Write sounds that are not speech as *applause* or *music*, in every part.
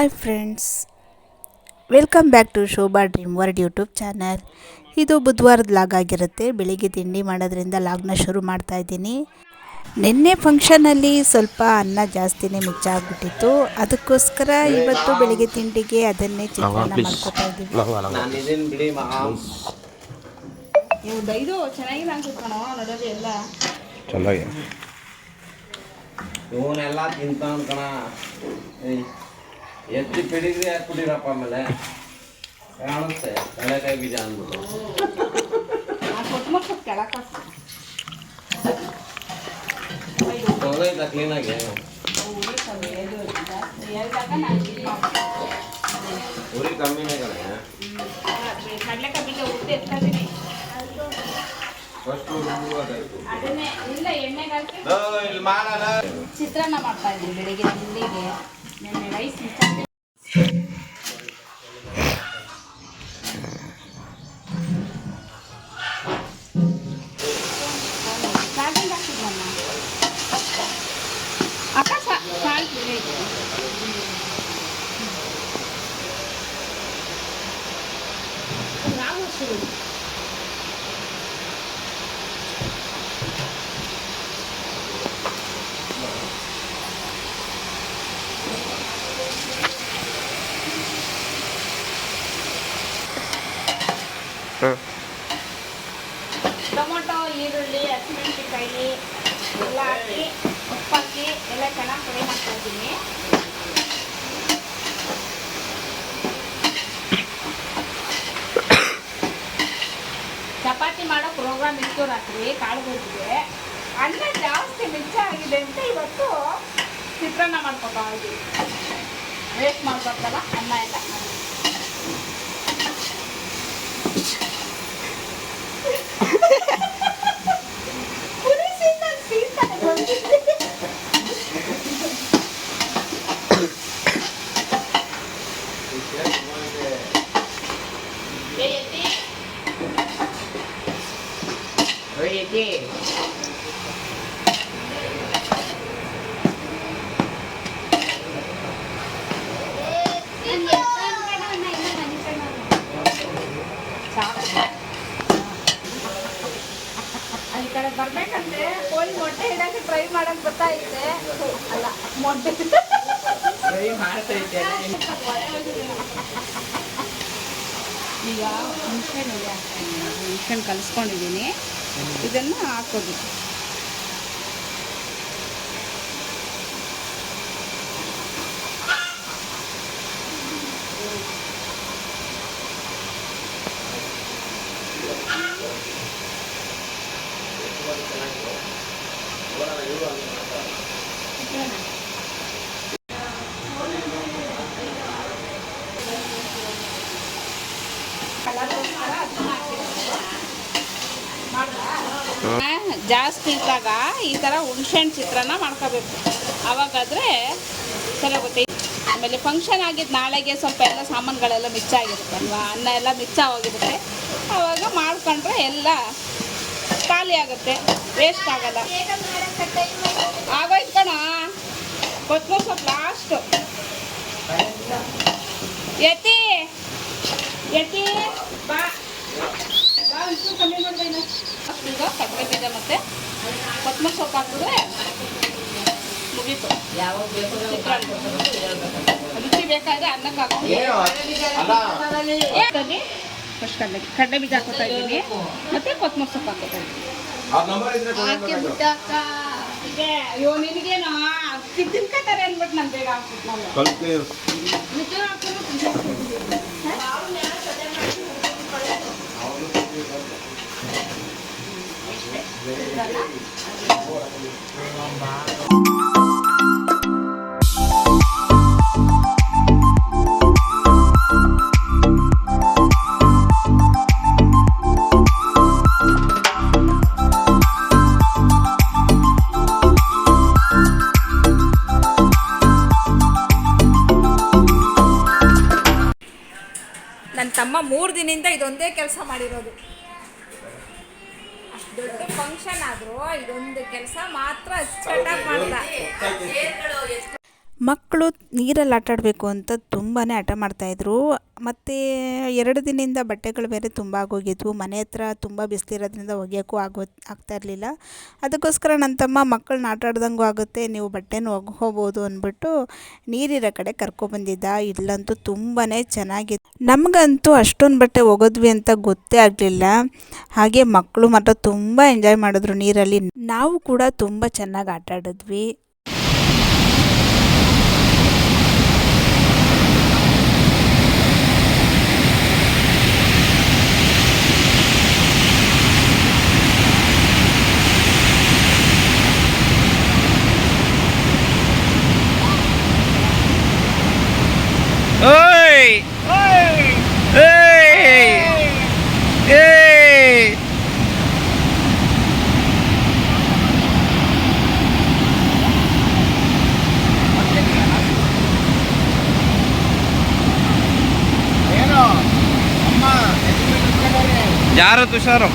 Hi friends welcome back to Shobha dream world YouTube channel ಇದು ಬುಧವಾರದ log ಆಗಿರುತ್ತೆ. ಬೆಳಿಗ್ಗೆ ತಿಂಡಿ ಮಾಡೋದ್ರಿಂದ ಲಾಗ್ನ ಶುರು ಮಾಡ್ತಾ ಇದ್ದೀನಿ. ನಿನ್ನೆ ಫಂಕ್ಷನಲ್ಲಿ ಸ್ವಲ್ಪ ಅನ್ನ ಜಾಸ್ತಿನೇ ಮಿಚ್ಚಾಗ್ಬಿಟ್ಟಿತ್ತು ಅದಕ್ಕೋಸ್ಕರ ಇವತ್ತು ಬೆಳಿಗ್ಗೆ ತಿಂಡಿಗೆ ಅದನ್ನೇ ಚಿತ್ರಾನ್ನ ಮಾಡ್ಕೊತಾ ಇದ್ದೀವಿ. ಚೆನ್ನಾಗಿ. ಇವನ್ನೆಲ್ಲ ತಿಂತಾನ್ ಕಣ. ಎತ್ತಿ ಪಿಡಿಗ್ರಿ ಹಾಕ್ಬಿಟ್ಟಿರಪ್ಪ ಆಮೇಲೆ ಕಾಣುತ್ತೆ ಕಳೆಕಾಯಿ ಬೀಜ ಅಂದ್ಬಿಟ್ಟು ಆ ಕೊಟ್ಟು ಮಕ್ಕಳು ಕೆಳಕ್ಕೆ ತೊಗೊಳೈತ ಕ್ಲೀನಾಗಿ ಉರಿ ಕಮ್ಮಿನೇ ಕಣೆ ಕಡಲೆಕಾಯಿ ಬೀಜ ಉದ್ದು ಎತ್ಕೊಂಡಿನಿ ಫಸ್ಟ್ ಅದನ್ನೇ ಇಲ್ಲ ಎಣ್ಣೆಗೆ ಹಾಕಿ ಇಲ್ಲಿ ಮಾಡಲ್ಲ ಚಿತ್ರಾನ್ನ ಮಾಡ್ತಾ ಇದ್ದೀನಿ ಬೆಳಿಗ್ಗೆ ತಿಂಡಿಗೆ ನೆನ್ನೆ ರೈಸ್ ಮಿಚ್ಚಾಗಿ ಸಾಲ್ಟಿಂಗ್ ಹಾಕಿದ್ನಮ್ಮ ಅಕ್ಕ ಸಾಲ್ಟ್ ಇದೆ ನಾವು ಶುರು ಟೊಮೊಟೊ ಈರುಳ್ಳಿ, ಹಸಿಮೆಣಸಿನ್ಕಾಯಿ ಎಲ್ಲ ಹಾಕಿ ಉಪ್ಪಾಕಿ ಎಲ್ಲ ಚೆನ್ನಾಗಿ ಫ್ರೈ ಮಾಡ್ತಾ ಇದ್ದೀನಿ. ಚಪಾತಿ ಮಾಡೋ ಪ್ರೋಗ್ರಾಮ್ ಇತ್ತು ರಾತ್ರಿ ಕಾಳುಗಳಿಗೆ ಅನ್ನ ಜಾಸ್ತಿ ಮಿಚ್ಚ ಆಗಿದೆ ಅಂತ ಇವತ್ತು ಚಿತ್ರಾನ್ನ ಮಾಡ್ಕೊತಾ ಇದ್ದೀವಿ ವೇಸ್ಟ್ ಮಾಡ್ಬೇಕಲ್ಲ ಅನ್ನ ಎಲ್ಲ. ಮೊಟ್ಟೆ ಇಡಕ್ಕೆ ಟ್ರೈ ಮಾಡಕ್ ಗೊತ್ತಾಯ್ತೆ ಅಲ್ಲ ಮೊಟ್ಟೆ. ಈಗ ಹುಣ್ಸೆಹಣ್ಣು ಹುಳಿ ಹಾಕ್ತಾ ಇದ್ದೀನಿ ಹುಣ್ಸೆಹಣ್ಣು ಕಲಿಸ್ಕೊಂಡಿದ್ದೀನಿ. ಇದನ್ನು ಹಾಕೋದು? ಜಾಸ್ತಿ ಇದ್ದಾಗ ಈ ಥರ ಹುಣ್ಸೆಹಣ್ಣು ಚಿತ್ರಾನ್ನ ಮಾಡ್ಕೋಬೇಕು. ಅವಾಗಾದರೆ ಸರಿಯಾಗುತ್ತೆ ಆಮೇಲೆ ಫಂಕ್ಷನ್ ಆಗಿದ್ದು ನಾಳೆಗೆ ಸ್ವಲ್ಪ ಎಲ್ಲ ಸಾಮಾನುಗಳೆಲ್ಲ ಮಿಚ್ಚಾಗಿರುತ್ತಲ್ವಾ? ಅನ್ನ ಎಲ್ಲ ಮಿಚ್ಚಾಗಿರುತ್ತೆ ಅವಾಗ ಮಾಡ್ಕೊಂಡ್ರೆ ಎಲ್ಲ ಖಾಲಿ ಆಗುತ್ತೆ. ವೇಸ್ಟ್ ಆಗಲ್ಲ. ಆಗೋಯ್ತು ಕಣ. ಕೊತ್ತಂಬರಿ ಸ್ವಲ್ಪ ಲಾಸ್ಟು ಯತಿ. ಯತಿ. ಬಾ. ಒಂಚೂರು ಕಮ್ಮಿ. ಈಗ ಕಡಲೆ ಬೀಜ ಮತ್ತೆ ಕೊತ್ತಂಬರಿ ಸೊಪ್ಪು ಹಾಕಿದ್ರೆ ಮುಗೀತು. ರುಚಿ ಬೇಕಾದ್ರೆ ಅನ್ನಕ್ಕೆ ಹಾಕೊಂಡು ಏನಲ್ಲಿ ಫಸ್ಟ್ ಕಡಲೆ ಕಡಲೆ ಬೀಜ ಹಾಕೋತಾ ಇದ್ದೀನಿ ಮತ್ತೆ ಕೊತ್ತಂಬರಿ ಸೊಪ್ಪು ಹಾಕೋತಾ ಇದ್ದೀನಿ ಇದೆ, ಅಯ್ಯೋ ನಿನಗೇನು ತಿನ್ಕೋತಾರೆ ಅಂದ್ಬಿಟ್ಟು ನಾನು ಬೇಗ ಹಾಕ್ಬಿಟ್ಟು ಕೆಲಸ ಮಾಡಿರೋದು. ಅಷ್ಟು ದೊಡ್ಡ ಫಂಕ್ಷನ್ ಆದರೂ ಇದೊಂದು ಕೆಲಸ ಮಾತ್ರ ಅಚ್ಚುಕಟ್ಟಾಗಿ ಮಾಡ್ದ ಮಕ್ಕಳು ನೀರಲ್ಲಿ ಆಟಾಡಬೇಕು ಅಂತ ತುಂಬಾ ಹಠ ಮಾಡ್ತಾಯಿದ್ರು ಮತ್ತು ಎರಡು ದಿನದಿಂದ ಬಟ್ಟೆಗಳು ಬೇರೆ ತುಂಬ ಆಗೋಗಿದ್ವು. ಮನೆ ಹತ್ರ ತುಂಬ ಬಿಸಿಲಿರೋದ್ರಿಂದ ಒಗೆಯೋಕ್ಕೂ ಆಗೋ ಆಗ್ತಾ ಇರಲಿಲ್ಲ. ಅದಕ್ಕೋಸ್ಕರ ನನ್ನ ತಮ್ಮ ಮಕ್ಕಳನ್ನ ಆಟ ಆಡ್ದಂಗೂ ಆಗುತ್ತೆ, ನೀವು ಬಟ್ಟೆನೂ ಒಗ್ಕೋಬೋದು ಅಂದ್ಬಿಟ್ಟು ನೀರಿರೋ ಕಡೆ ಕರ್ಕೊಬಂದಿದ್ದ. ಇಲ್ಲಂತೂ ತುಂಬಾ ಚೆನ್ನಾಗಿತ್ತು ನಮಗಂತೂ ಅಷ್ಟೊಂದು ಬಟ್ಟೆ ಒಗೆದ್ವಿ ಅಂತ ಗೊತ್ತೇ ಆಗಲಿಲ್ಲ. ಹಾಗೆ ಮಕ್ಕಳು ಮಾತ್ರ ತುಂಬ ಎಂಜಾಯ್ ಮಾಡಿದ್ರು ನೀರಲ್ಲಿ. ನಾವು ಕೂಡ ತುಂಬ ಚೆನ್ನಾಗಿ ಆಟ ಆಡಿದ್ವಿ. Oi! Oi! Ei! Ei! ಯಾರು ತುಷಾರು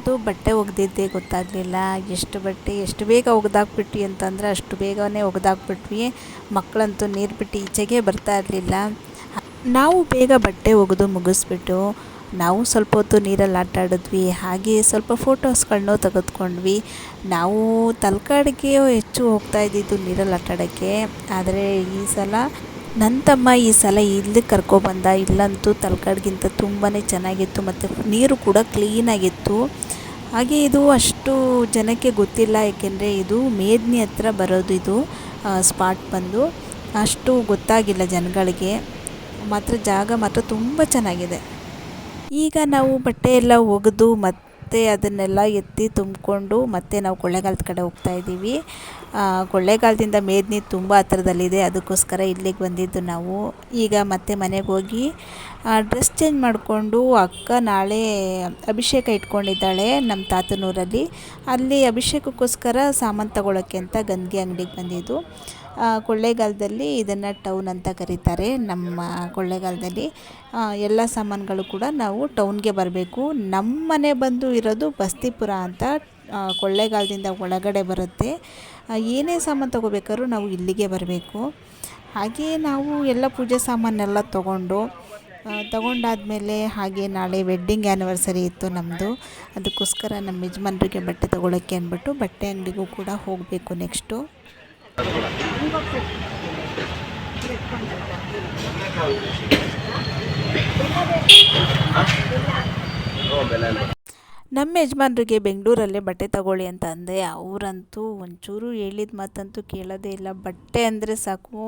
ನಮಗಂತೂ ಬಟ್ಟೆ ಒಗೆದಿದ್ದೇ ಗೊತ್ತಾಗಲಿಲ್ಲ. ಎಷ್ಟು ಬಟ್ಟೆ, ಎಷ್ಟು ಬೇಗ ಒಗೆದಾಕ್ಬಿಟ್ವಿ ಅಂತಂದರೆ ಅಷ್ಟು ಬೇಗನೆ ಒಗೆದಾಕ್ಬಿಟ್ವಿ. ಮಕ್ಕಳಂತೂ ನೀರು ಬಿಟ್ಟು ಈಚೆಗೆ ಬರ್ತಾ ಇರಲಿಲ್ಲ. ನಾವು ಬೇಗ ಬಟ್ಟೆ ಒಗೆದು ಮುಗಿಸ್ಬಿಟ್ಟು ನಾವು ಸ್ವಲ್ಪ ಹೊತ್ತು ನೀರಲ್ಲಿ ಆಟ ಆಡಿದ್ವಿ. ಹಾಗೆ ಸ್ವಲ್ಪ ಫೋಟೋಸ್ಗಳನ್ನೂ ತೆಗೆದುಕೊಂಡ್ವಿ. ನಾವು ತಲಕಾಡಿಗೆ ಹೆಚ್ಚು ಹೋಗ್ತಾ ಇದ್ದಿದ್ದು ನೀರಲ್ಲಿ ಆಟ ಆಡೋಕ್ಕೆ. ಆದರೆ ಈ ಸಲ ನನ್ನ ತಮ್ಮ ಈ ಸಲ ಇಲ್ಲಿ ಕರ್ಕೊಬಂದ ಇಲ್ಲಂತೂ ತಲಕಾಡ್ಗಿಂತ ತುಂಬಾ ಚೆನ್ನಾಗಿತ್ತು ಮತ್ತು ನೀರು ಕೂಡ ಕ್ಲೀನಾಗಿತ್ತು ಹಾಗೆ ಇದು ಅಷ್ಟು ಜನಕ್ಕೆ ಗೊತ್ತಿಲ್ಲ, ಏಕೆಂದರೆ ಇದು ಮೇದ್ನಿ ಹತ್ರ ಬರೋದು ಇದು ಸ್ಪಾಟ್ ಬಂದು. ಅಷ್ಟು ಗೊತ್ತಾಗಿಲ್ಲ ಜನಗಳಿಗೆ. ಮಾತ್ರ ಜಾಗ ಮಾತ್ರ ತುಂಬ ಚೆನ್ನಾಗಿದೆ. ಈಗ ನಾವು ಬಟ್ಟೆ ಎಲ್ಲ ಒಗೆದು ಮತ್ತೆ ಅದನ್ನೆಲ್ಲ ಎತ್ತಿ ತುಂಬಿಕೊಂಡು ಮತ್ತೆ ನಾವು ಕೊಳ್ಳೇಗಾಲದ ಕಡೆ ಹೋಗ್ತಾ ಇದ್ದೀವಿ. ಕೊಳ್ಳೇಗಾಲದಿಂದ ಮೇದ್ನಿ ತುಂಬ ಹತ್ರದಲ್ಲಿದೆ. ಅದಕ್ಕೋಸ್ಕರ ಇಲ್ಲಿಗೆ ಬಂದಿದ್ದು ನಾವು. ಈಗ ಮತ್ತೆ ಮನೆಗೆ ಹೋಗಿ ಡ್ರೆಸ್ ಚೇಂಜ್ ಮಾಡಿಕೊಂಡು ಅಕ್ಕ ನಾಳೆ ಅಭಿಷೇಕ ಇಟ್ಕೊಂಡಿದ್ದಾಳೆ ನಮ್ಮ ತಾತನೂರಲ್ಲಿ. ಅಲ್ಲಿ ಅಭಿಷೇಕಕ್ಕೋಸ್ಕರ ಸಾಮಾನು ತಗೊಳ್ಳೋಕ್ಕೆ ಅಂತ ಗಂದಿಗೆ ಅಂಗಡಿಗೆ ಬಂದಿದ್ದು. ಕೊಳ್ಳೇಗಾಲದಲ್ಲಿ ಇದನ್ನು ಟೌನ್ ಅಂತ ಕರೀತಾರೆ. ನಮ್ಮ ಕೊಳ್ಳೇಗಾಲದಲ್ಲಿ ಎಲ್ಲ ಸಾಮಾನುಗಳು ಕೂಡ ನಾವು ಟೌನ್ಗೆ ಬರಬೇಕು. ನಮ್ಮ ಮನೆ ಬಂದು ಇರೋದು ಬಸ್ತಿಪುರ ಅಂತ ಕೊಳ್ಳೇಗಾಲದಿಂದ ಒಳಗಡೆ ಬರುತ್ತೆ. ಏನೇ ಸಾಮಾನು ತೊಗೋಬೇಕಾದ್ರೂ ನಾವು ಇಲ್ಲಿಗೆ ಬರಬೇಕು. ಹಾಗೆಯೇ ನಾವು ಎಲ್ಲ ಪೂಜೆ ಸಾಮಾನೆಲ್ಲ ತೊಗೊಂಡು ತೊಗೊಂಡಾದ್ಮೇಲೆ ಹಾಗೆ ನಾಳೆ ವೆಡ್ಡಿಂಗ್ ಆ್ಯನಿವರ್ಸರಿ ಇತ್ತು ನಮ್ಮದು ಅದಕ್ಕೋಸ್ಕರ ನಮ್ಮ ಯಜಮಾನ್ರಿಗೆ ಬಟ್ಟೆ ತೊಗೊಳಕ್ಕೆ ಅಂದ್ಬಿಟ್ಟು ಬಟ್ಟೆ ಅಂಗಡಿಗೂ ಕೂಡ ಹೋಗಬೇಕು ನೆಕ್ಸ್ಟು ¿Ah? No. ನಮ್ಮ ಯಜಮಾನ್ರಿಗೆ ಬೆಂಗಳೂರಲ್ಲೇ ಬಟ್ಟೆ ತಗೊಳ್ಳಿ ಅಂತ ಅಂದೆ. ಅವರಂತೂ ಒಂಚೂರು ಹೇಳಿದ ಮಾತಂತೂ ಕೇಳೋದೇ ಇಲ್ಲ. ಬಟ್ಟೆ ಅಂದರೆ ಸಾಕು.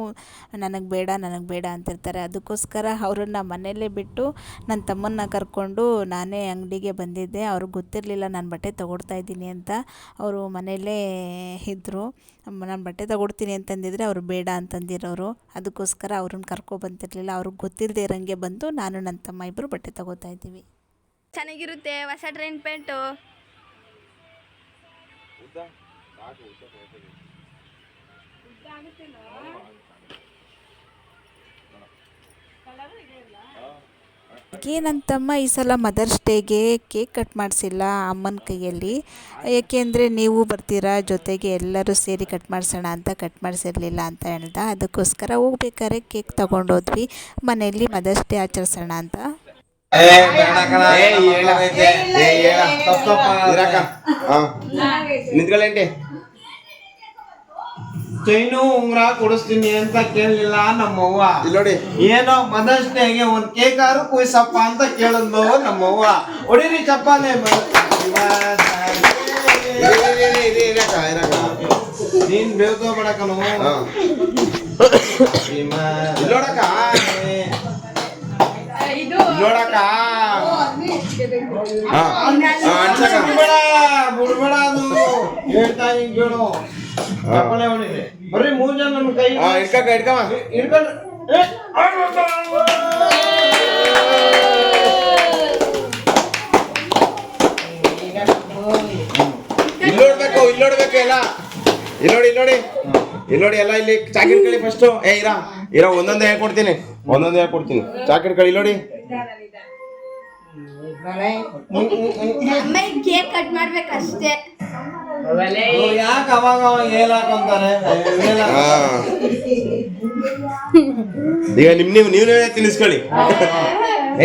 ನನಗೆ ಬೇಡ ನನಗೆ ಬೇಡ ಅಂತಿರ್ತಾರೆ. ಅದಕ್ಕೋಸ್ಕರ ಅವರನ್ನು ಮನೆಯಲ್ಲೇ ಬಿಟ್ಟು ನನ್ನ ತಮ್ಮನ್ನ ಕರ್ಕೊಂಡು ನಾನೇ ಅಂಗಡಿಗೆ ಬಂದಿದ್ದೆ. ಅವ್ರಿಗೆ ಗೊತ್ತಿರಲಿಲ್ಲ ನಾನು ಬಟ್ಟೆ ತಗೊಳ್ತಾ ಇದ್ದೀನಿ ಅಂತ. ಅವರು ಮನೆಯಲ್ಲೇ ಇದ್ದರು ನಾನು ಬಟ್ಟೆ ತಗೊಡ್ತೀನಿ ಅಂತಂದಿದ್ರೆ ಅವರು ಬೇಡ ಅಂತಂದಿರೋರು. ಅದಕ್ಕೋಸ್ಕರ ಅವ್ರನ್ನ ಕರ್ಕೊಬಂತಿರಲಿಲ್ಲ ಅವ್ರಿಗೆ ಗೊತ್ತಿಲ್ಲದೆ ಇರೋಂಗೆ ಬಂದು ನಾನು ನನ್ನ ತಮ್ಮ ಇಬ್ಬರು ಬಟ್ಟೆ ತಗೋತಾ ಇದ್ದೀವಿ. ಚೆನ್ನಾಗಿರುತ್ತೆ ಹೊಸ ಟ್ರೈನ್ ಪ್ಯಾಂಟು ಯಾಕೆ ನನ್ನ ತಮ್ಮ ಈ ಸಲ ಮದರ್ಸ್ ಡೇಗೆ ಕೇಕ್ ಕಟ್ ಮಾಡಿಸಿಲ್ಲ ಅಮ್ಮನ ಕೈಯಲ್ಲಿ? ಏಕೆಂದರೆ ನೀವು ಬರ್ತೀರಾ ಜೊತೆಗೆ ಎಲ್ಲರೂ ಸೇರಿ ಕಟ್ ಮಾಡಿಸೋಣ ಅಂತ ಕಟ್ ಮಾಡಿಸಿರಲಿಲ್ಲ ಅಂತ ಹೇಳ್ದ. ಅದಕ್ಕೋಸ್ಕರ ಹೋಗ್ಬೇಕಾದ್ರೆ ಕೇಕ್ ತೊಗೊಂಡೋದ್ವಿ. ಮನೆಯಲ್ಲಿ ಮದರ್ಸ್ ಡೇ ಆಚರಿಸೋಣ ಅಂತ. ನಿಂತ್ಕೊಳ್ಳೇಂಟಿ ಚೈನು ಉಂಗ್ರ ಕೊಡಿಸ್ತೀನಿ ಅಂತ ಕೇಳಲಿಲ್ಲ ನಮ್ಮವ್ವ. ಇಲ್ಲೋಡಿ ನೋಡಿ. ಏನೋ ಮದರ್ಸ್ ಡೇಗೆ ಒಂದ್ ಕೇಕ್ ಆರು ಕುಯ್ಸಪ್ಪ ಅಂತ ಕೇಳಿದ್ಲು ನಮ್ಮವ್ವ. ಹೊಡಿರಿ ಇರಕ್ಕ. ನೀನ್ ಬೇಕೋ ಬಡಕನು ಹಾ. ಇಲ್ಲಿ ನೋಡಕ್ಕ ಇದು ಇಲ್ಲಿ ನೋಡಕ್ಕ. ಬಿಡ್ಬೇಡ ಅದು. ಹೇಳ್ತಾ ಹಿಂಗ್ ಕೇಳು. ಚಪ್ಪಾಳೆ ಹೊಡಿರಿ ಬರ್ರಿ ಮೂರ್ ಜನ ನನ್ನ ಕೈ. ಹಾ ಇಡ್ಕಕ್ಕ ಇಡ್ಕಮ್ಮ ಹಿಡ್ಕೊಂಡು ಏ, ಇಲ್ಲಿ ನೋಡ್ಬೇಕು ಇಲ್ಲಿ ನೋಡ್ಬೇಕು ಎಲ್ಲ. ಇಲ್ಲೋಡಿ ನೋಡಿ ಇಲ್ಲೋಡಿ ನೋಡಿ ಎಲ್ಲ ಇಲ್ಲಿ ಚಾಕಿಟ್ ಕಳಿ ಫಸ್ಟ್ ಏ ಇರಾ. ಇರಾ ಒಂದೊಂದೇ ಹೇಳ್ಕೊಡ್ತೀನಿ ಒಂದೊಂದೇ ಹೇಳ್ಕೊಡ್ತೀನಿ ಚಾಕಿಟ್ ಕಳಿ ಇಲ್ಲೋಡಿ. Cake cut ಮಾಡ್ಬೇಕಷ್ಟೇ. ಇವ್ರು ಯಾಕೆ ಅವಾಗ ಅವಾಗ ಏಲ್ ಹಾಕೊಂತಾರೆ? ಈಗ ನಿಮ್ ನೀವು ನೀವು ತಿನ್ನಿಸ್ಕೊಳ್ಳಿ.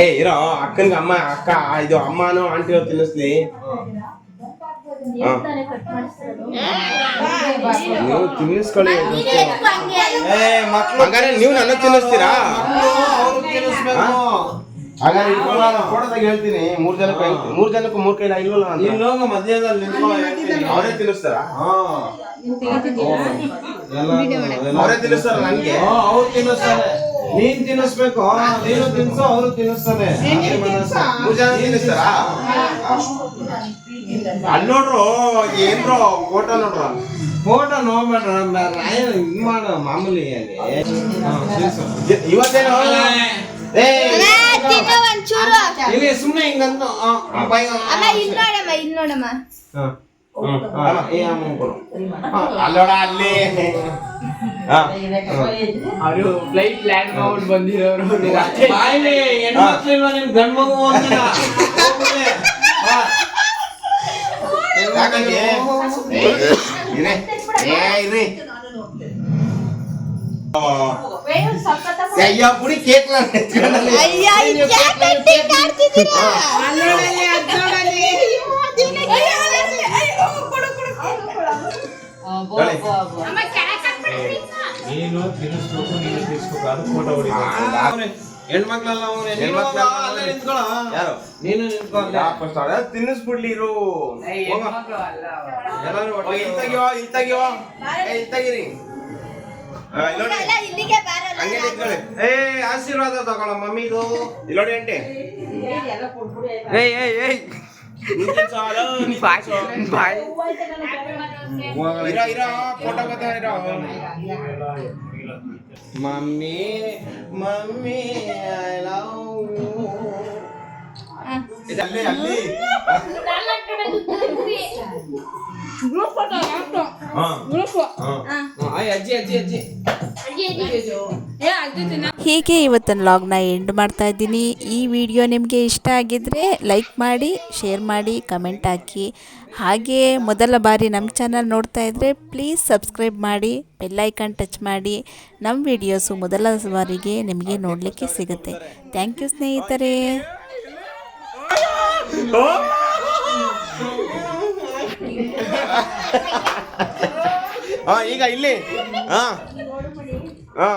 ಏ ಇರೋ ಅಕ್ಕನಿಗೆ ಅಮ್ಮ ಅಕ್ಕ ಇದು ಅಮ್ಮನೋ ಆಂಟಿಯೋ ತಿನ್ನಿಸ್ಲಿ. ನೀವು ತಿನ್ನಿಸ್ಕೊಳ್ಳಿ ಹಂಗಾರೆ ನೀವು ನನ್ನ ತಿನ್ನಿಸ್ತೀರಾ? ತಿನ್ನಿಸ್ಬೇಕು. ಹಾಗಾದ್ರೆ ಫೋಟೋದಾಗ ಹೇಳ್ತೀನಿ ಮೂರ್ ಜನಕ್ಕೆ ಹೇಳ್ತೀನಿ. ಮೂರ್ ಜನಕ್ಕೂ ಮೂರ್ ಕೈಲ ಇಲ್ವಲ್ಲ ಅಂತ ಇಲ್ಲೋಗ ಮಧ್ಯದಲ್ಲಿ ನಿಂತ್ಕೊ ಹೇಳ್ತೀನಿ. ಅವರೇ ತಿಳಿಸ್ತಾರ? ಅವರೇ ತಿನ್ನಿಸ್ತಾರ ನನ್ಗೆ ಅವ್ರು ತಿನ್ನಿಸ್ತಾರೆ ನೀನ್ ತಿನ್ನಿಸ್ಬೇಕು. ನೀನು ತಿನ್ಸೋ ಅವರು ತಿನ್ನಿಸ್ತಾರೆ ಮೂರ್ ಜನ ತಿನ್ನಿಸ್ತಾರ? ಅಲ್ಲಿ ನೋಡ್ರು ಏನ್ರೋ ಫೋಟೋ ನೋಡ್ರ. ಫೋಟೋ ನೋಡ್ಬೇಡ್ರ ರಾಯನ್ ಹಿಂಗ್ ಮಾಡ ಮಾಮೂಲಿ ಇವತ್ತೇನು ಏ ಒಂಚೂರು ಇಲ್ಲಿ ಆ, ಆ, ಬಾಯ್ ಅಮ್ಮ ಇಲ್ಲಿ ನೋಡಮ್ಮ ಇಲ್ಲಿ ನೋಡಮ್ಮ. ಹಾ. ಹಾ, ಈ ಅಮ್ಮ ಕೊಡು. ಹಾ, ಅಲ್ಲೋಡ ಅಲ್ಲಿ. ಹಾ. ಅವರು ಫ್ಲೈಟ್ ಪ್ಲಾನ್ ಮಾಡ್ಬಿಟ್ಟು ಬಂದಿರೋರು. ಬಾಯ್ಲಿ ಹೆಣ್ಮಕ್ಳಿಲ್ವಾ ನಿಮ್ ಗಂಡ್ ಮಗು ಅಂದಿಲ್ಲ. ಹೋಗ್ಬಿಡಿ. ಬಾ. ಇರಿ. ಏ ಇರಿ. ಆ, ಅಯ್ಯ ಪುಡಿ ಕೇಕ್. ಹೆಣ್ಮಕ್ಳೆಲ್ಲ. ನೀನು ಬಾ, ಅಲ್ಲೇ ಅವ್ರೆ. ನಿಂತ್ಕೊಳ್ಳೋ. ಯಾರು? ನೀನು. ತಿನ್ನಿಸ್ಬಿಡ್ಲಿ ಇರು. ಎಲ್ಲರೂ ತೆಗಿಯೋ ಏ ಇಲ್ಲಿ ತೆಗೀರಿ ಏ ಆಶೀರ್ವಾದ ತಗೊಳ ಮಮ್ಮಿದು ಇಲ್ಲಿ ನೋಡಿ ಆಂಟಿ ಏಯ್ ಏಯ್ ಏಯ್. ನೀನ್ ತಿನ್ಸೋ, ಅಲೋ, ನೀನ್ ಬಾಯ್ ತಿನ್ಸೋ. ಬಾಯ್. ಇರೋ ಇರೋ ಫೋಟೋ ಬರ್ತಾ ಇರೋ. Mummy mummy I love you ಇದು ಅಲ್ಲಿ ಅಲ್ಲಿ. ಹೀಗೆ ಇವತ್ತಿನ ಲಾಗ್ನ ಎಂಡ್ ಮಾಡ್ತಾ ಇದ್ದೀನಿ. ಈ ವಿಡಿಯೋ ನಿಮಗೆ ಇಷ್ಟ ಆಗಿದ್ದರೆ ಲೈಕ್ ಮಾಡಿ ಶೇರ್ ಮಾಡಿ ಕಮೆಂಟ್ ಹಾಕಿ. ಹಾಗೆ ಮೊದಲ ಬಾರಿ ನಮ್ಮ ಚಾನಲ್ ನೋಡ್ತಾ ಇದ್ದರೆ ಪ್ಲೀಸ್ ಸಬ್ಸ್ಕ್ರೈಬ್ ಮಾಡಿ ಬೆಲ್ಲೈಕನ್ ಟಚ್ ಮಾಡಿ. ನಮ್ಮ ವಿಡಿಯೋಸು ಮೊದಲ ಬಾರಿಗೆ ನಿಮಗೆ ನೋಡಲಿಕ್ಕೆ ಸಿಗುತ್ತೆ. ಥ್ಯಾಂಕ್ ಯು ಸ್ನೇಹಿತರೆ. *laughs* ಹಾ ಈಗ ಇಲ್ಲಿ. ಹಾ. ಹಾ.